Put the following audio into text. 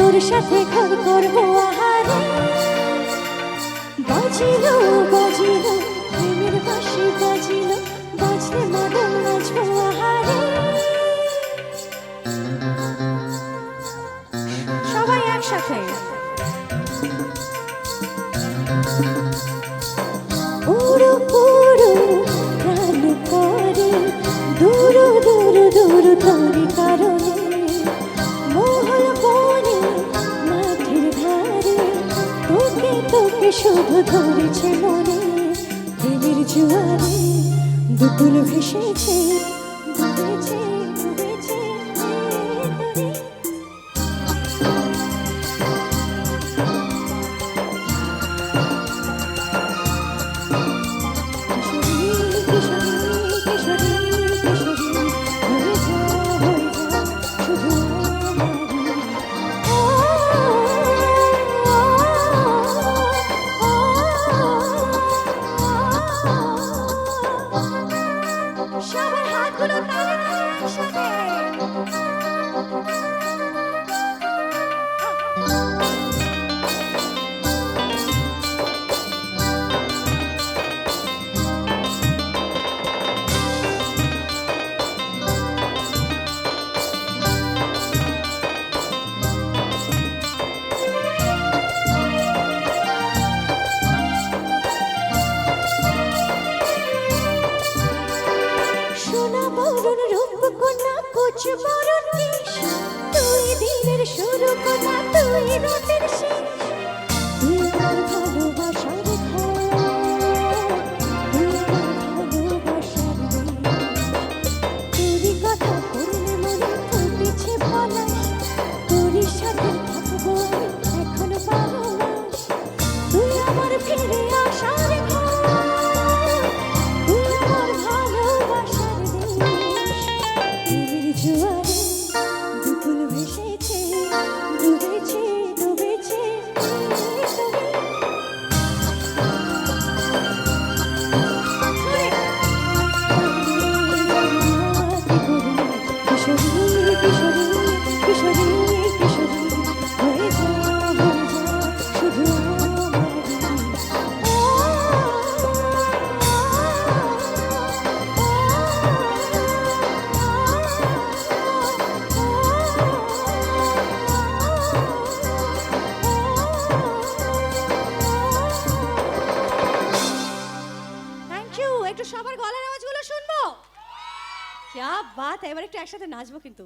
তোর সাথে ঘর করব আহারে। বাজিল বাজিল, প্রেমের বাসি বাজিল বাজলে মদন নাচবো আহারে। সবাই একসাথে। শুধু ধরেছে মনে প্রেমের জোয়ারে দুপুর ভেসেছে ডুবেছে হাতগুলো তালে তালে একসাথে। তুই দিনের শুরু কথা তুই রাতের থ্যাংক একটু সবার গলার আওয়াজগুলো শুনব? ক্যা বাত এবার একটু একসাথে নাচবো কিন্তু।